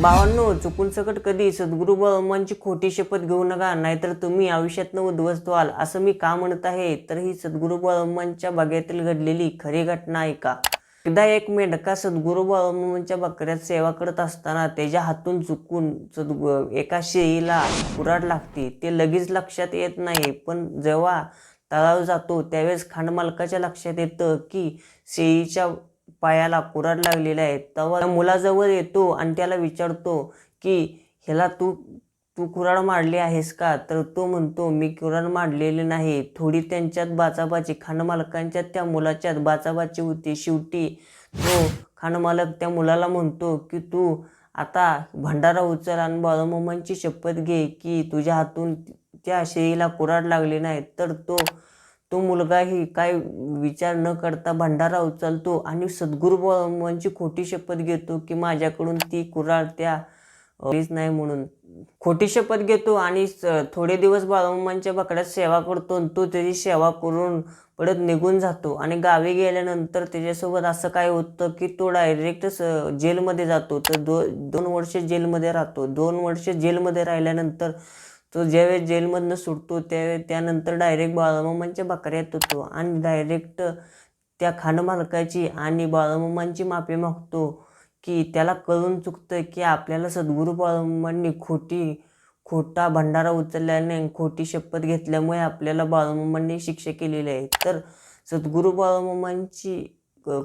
भावांनो चुकून सकट कधी सद्गुरू बाबांची खोटी शपथ घेऊ नका नाहीतर तुम्ही आयुष्यातनं उद्ध्वस्त व्हाल असं मी का म्हणत आहे? तर ही सद्गुरू बाबांच्या बागेतील घडलेली खरी घटना ऐका. एकदा एक मेंढका सद्गुरू बाबांच्या बकऱ्यात सेवा करत असताना त्याच्या हातून चुकून सद्गु एका शेळीला कुराड लागते. ते लगेच लक्षात येत नाही पण जेव्हा तळाव जातो त्यावेळेस खांडमालकाच्या लक्षात येतं की शेळीच्या पायाला कुराड लागलेला आहे. तेव्हा त्या मुलाजवळ येतो आणि त्याला विचारतो की ह्याला तू तू कुराड मारली आहेस का? तर तो म्हणतो मी कुराड मारलेले नाही. थोडी त्यांच्यात बाचाबाची खांडमालकांच्यात त्या मुलाच्यात बाचाबाची होती शेवटी. तो खांडमालक त्या मुलाला म्हणतो की तू आता भंडारा उचल आणि बाळूमामांची शपथ घे की तुझ्या हातून त्या शेळीला कुराड लागली नाही तर तो तो मुलगाही काय विचार न करता भंडारा उचलतो आणि सद्गुरू बाबांची खोटी शपथ घेतो की माझ्याकडून ती कुराळ त्या नाही म्हणून. खोटी शपथ घेतो आणि थोडे दिवस बाळूमामांच्या बकड्यात सेवा करतो आणि तो त्याची सेवा करून परत निघून जातो. आणि गावी गेल्यानंतर त्याच्यासोबत असं काय होतं की तो डायरेक्ट जेलमध्ये जातो. तर दो दोन वर्ष जेलमध्ये राहतो. दोन वर्ष जेलमध्ये राहिल्यानंतर तो ज्यावेळेस जेलमधनं सुटतो त्यावेळेस त्यानंतर डायरेक्ट बाळूमामांच्या बकऱ्यात होतो आणि डायरेक्ट त्या खांडमालकाची आणि बाळूमामांची माफी मागतो की त्याला कळून चुकतं की आपल्याला सद्गुरू बाळूमामांनी खोटी खोटा भंडारा उचलल्याने खोटी शपथ घेतल्यामुळे आपल्याला बाळूमामांनी शिक्षा केलेली आहे. तर सद्गुरू बाळूमामांची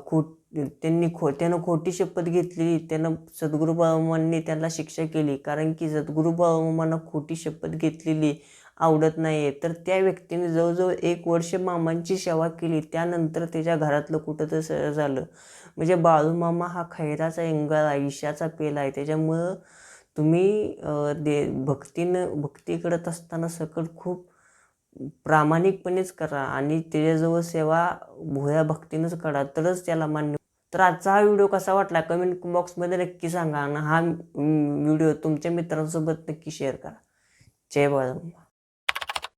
खोट त्यांनी खो त्यानं खोटी शपथ घेतलेली त्यानं सद्गुरू बाळूमामांनी त्यांना शिक्षा केली कारण की सद्गुरू बाळूमामांना खोटी शपथ घेतलेली आवडत नाही आहे तर त्या व्यक्तीने जवळजवळ एक वर्ष मामांची सेवा केली त्यानंतर त्याच्या घरातलं कुठं तर झालं. म्हणजे बाळूमामा हा खैराचा इंगाळ आहे ईशाचा पेला आहे. त्याच्यामुळं तुम्ही दे भक्तीनं भक्ती करत असताना सकट खूप प्रामाणिकपणेच करा आणि त्याच्याजवळ सेवा भोया भक्तीनंच करा तरच त्याला मान्य तर आजचा हा व्हिडिओ कसा वाटला कमेंट बॉक्समध्ये नक्की सांगा आणि हा व्हिडिओ तुमच्या मित्रांसोबत नक्की शेअर करा. जय बाळा